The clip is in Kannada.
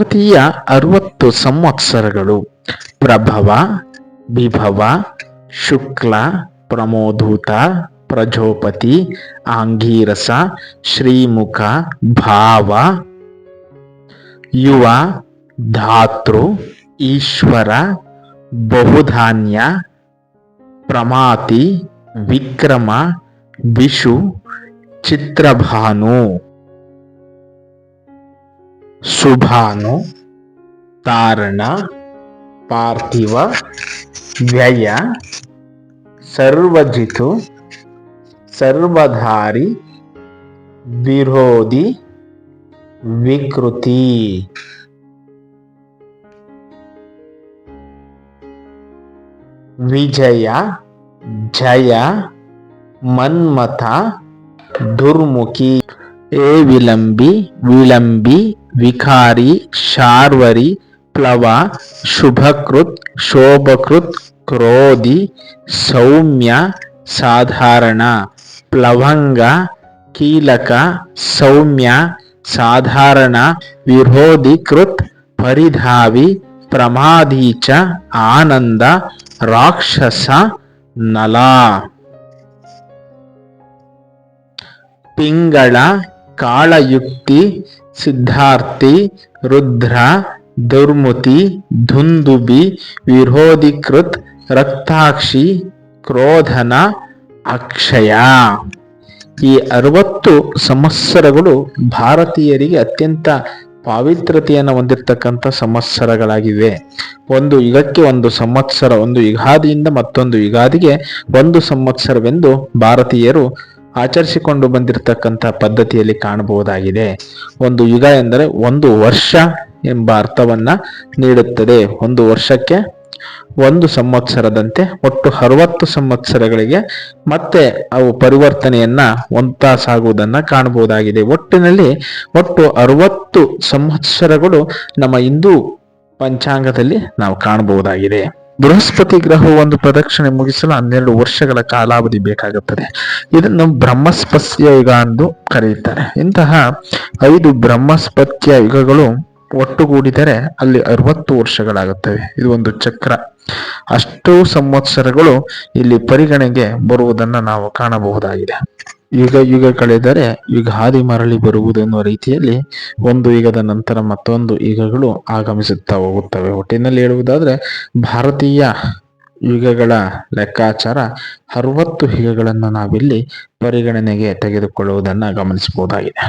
ಭಾರತೀಯ ಅರವತ್ತು ಸಂವತ್ಸರಗಳು. ಪ್ರಭವ, ವಿಭವ, ಶುಕ್ಲ ಪ್ರಮೋದೂತ ಪ್ರಜೋಪತಿ, ಆಂಗೀರಸ, ಶ್ರೀಮುಖ, ಭಾವ, ಯುವ, ಧಾತೃ, ಈಶ್ವರ, ಬಹುಧಾನ್ಯ, ಪ್ರಮಾತಿ, ವಿಕ್ರಮ ವಿಷು ಚಿತ್ರಭಾನು. ಸುಭಾನು ತಾರಣ ಪಾರ್ಥಿವ ವ್ಯಯ ಸರ್ವಜಿತು ಸರ್ವಧಾರಿ ವಿರೋಧಿ ವಿಕೃತಿ ವಿಜಯ ಜಯ ಮನ್ಮಥ ದುರ್ಮುಖಿ ಏ ವಿಲಂಬಿ ವಿಳಂಬಿ विकारी शार्वरि प्लव शुभकृत् शोभकृत् क्रोधि सौम्य साधारण प्लवङ्ग कीलक सौम्य साधारण विरोधिकृत् परिधावि प्रमादी च आनन्द राक्षस नला। पिङ्गळ ಕಾಳಯುಕ್ತಿ, ಸಿದ್ಧಾರ್ಥಿ, ರುದ್ರ, ದುರ್ಮುತಿ, ಧುಂದುಬಿ, ವಿರೋಧಿಕೃತ್, ರಕ್ತಾಕ್ಷಿ, ಕ್ರೋಧನ, ಅಕ್ಷಯ. ಈ ಅರವತ್ತು ಸಂವತ್ಸರಗಳು ಭಾರತೀಯರಿಗೆ ಅತ್ಯಂತ ಪಾವಿತ್ರತೆಯನ್ನು ಹೊಂದಿರತಕ್ಕಂಥ ಸಂವತ್ಸರಗಳಾಗಿವೆ. ಒಂದು ಯುಗಕ್ಕೆ ಒಂದು ಸಂವತ್ಸರ, ಒಂದು ಯುಗಾದಿಯಿಂದ ಮತ್ತೊಂದು ಯುಗಾದಿಗೆ ಒಂದು ಸಂವತ್ಸರವೆಂದು ಭಾರತೀಯರು ಆಚರಿಸಿಕೊಂಡು ಬಂದಿರತಕ್ಕಂಥ ಪದ್ಧತಿಯಲ್ಲಿ ಕಾಣಬಹುದಾಗಿದೆ. ಒಂದು ಯುಗ ಎಂದರೆ ಒಂದು ವರ್ಷ ಎಂಬ ಅರ್ಥವನ್ನ ನೀಡುತ್ತದೆ. ಒಂದು ವರ್ಷಕ್ಕೆ ಒಂದು ಸಂವತ್ಸರದಂತೆ ಒಟ್ಟು ಅರವತ್ತು ಸಂವತ್ಸರಗಳಿಗೆ ಮತ್ತೆ ಅವು ಪರಿವರ್ತನೆಯನ್ನ ಹೊಂತಾ ಸಾಗುವುದನ್ನ ಕಾಣಬಹುದಾಗಿದೆ. ಒಟ್ಟಿನಲ್ಲಿ ಒಟ್ಟು ಅರವತ್ತು ಸಂವತ್ಸರಗಳು ನಮ್ಮ ಹಿಂದೂ ಪಂಚಾಂಗದಲ್ಲಿ ನಾವು ಕಾಣಬಹುದಾಗಿದೆ. ಬೃಹಸ್ಪತಿ ಗ್ರಹವು ಒಂದು ಪ್ರದಕ್ಷಿಣೆ ಮುಗಿಸಲು ಹನ್ನೆರಡು ವರ್ಷಗಳ ಕಾಲಾವಧಿ ಬೇಕಾಗುತ್ತದೆ. ಇದನ್ನು ಬ್ರಹ್ಮಸ್ಪತ್ಯ ಯುಗ ಎಂದು ಕರೆಯುತ್ತಾರೆ. ಇಂತಹ ಐದು ಬ್ರಹ್ಮಸ್ಪತ್ಯ ಯುಗಗಳು ಒಟ್ಟುಗೂಡಿದರೆ ಅಲ್ಲಿ ಅರವತ್ತು ವರ್ಷಗಳಾಗುತ್ತವೆ. ಇದು ಒಂದು ಚಕ್ರ. ಅಷ್ಟು ಸಂವತ್ಸರಗಳು ಇಲ್ಲಿ ಪರಿಗಣೆಗೆ ಬರುವುದನ್ನು ನಾವು ಕಾಣಬಹುದಾಗಿದೆ. ಯುಗ ಯುಗ ಕಳೆದರೆ ಯುಗಾದಿ ಮರಳಿ ಬರುವುದೆನ್ನುವ ರೀತಿಯಲ್ಲಿ ಒಂದು ಯುಗದ ನಂತರ ಮತ್ತೊಂದು ಯುಗಗಳು ಆಗಮಿಸುತ್ತಾ ಹೋಗುತ್ತವೆ. ಒಟ್ಟಿನಲ್ಲಿ ಹೇಳುವುದಾದ್ರೆ ಭಾರತೀಯ ಯುಗಗಳ ಲೆಕ್ಕಾಚಾರ ಅರವತ್ತು ಯುಗಗಳನ್ನು ನಾವಿಲ್ಲಿ ಪರಿಗಣನೆಗೆ ತೆಗೆದುಕೊಳ್ಳುವುದನ್ನು ಗಮನಿಸಬಹುದಾಗಿದೆ.